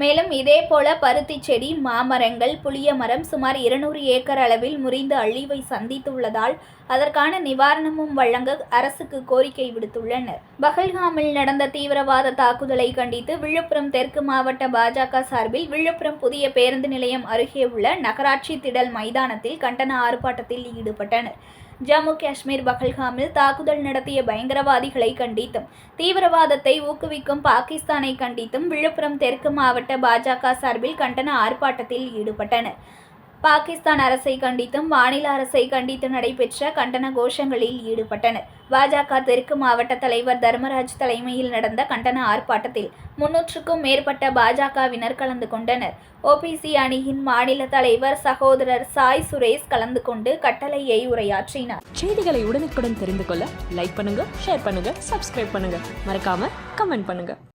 மேலும் இதேபோல பருத்தி செடி மாமரங்கள் புளிய மரம் சுமார் இருநூறு ஏக்கர் அளவில் முறிந்து அழிவை சந்தித்துள்ளதால் அதற்கான நிவாரணமும் வழங்க அரசுக்கு கோரிக்கை விடுத்துள்ளனர். பகல்காமில் நடந்த தீவிரவாத தாக்குதலை கண்டித்து விழுப்புரம் தெற்கு மாவட்ட பாஜக சார்பில் விழுப்புரம் புதிய பேருந்து நிலையம் அருகே உள்ள நகராட்சி திடல் மைதானத்தில் கண்டன ஆர்ப்பாட்டத்தில் ஈடுபட்டனர். ஜம்மு காஷ்மீர் பகல்காமில் தாக்குதல் நடத்திய பயங்கரவாதிகளை கண்டித்தும் தீவிரவாதத்தை ஊக்குவிக்கும் பாகிஸ்தானை கண்டித்தும் விழுப்புரம் தெற்கு மாவட்ட பாஜக சார்பில் கண்டன ஆர்ப்பாட்டத்தில் ஈடுபட்டனர். பாகிஸ்தான் அரசை கண்டித்தும் மாநில அரசை கண்டித்து நடைபெற்ற கண்டன கோஷங்களில் ஈடுபட்டனர். பாஜக தெற்கு மாவட்ட தலைவர் தர்மராஜ் தலைமையில் நடந்த கண்டன ஆர்ப்பாட்டத்தில் முன்னூற்றுக்கும் மேற்பட்ட பாஜகவினர் கலந்து கொண்டனர். ஓபிசி அணியின் மாநில தலைவர் சகோதரர் சாய் சுரேஷ் கலந்து கொண்டு கட்டளையை உரையாற்றினார். செய்திகளை உடனுக்குடன் தெரிந்து கொள்ள லைக் பண்ணுங்க ஷேர் பண்ணுங்க சப்ஸ்கிரைப் பண்ணுங்க. மறக்காம கமெண்ட் பண்ணுங்க.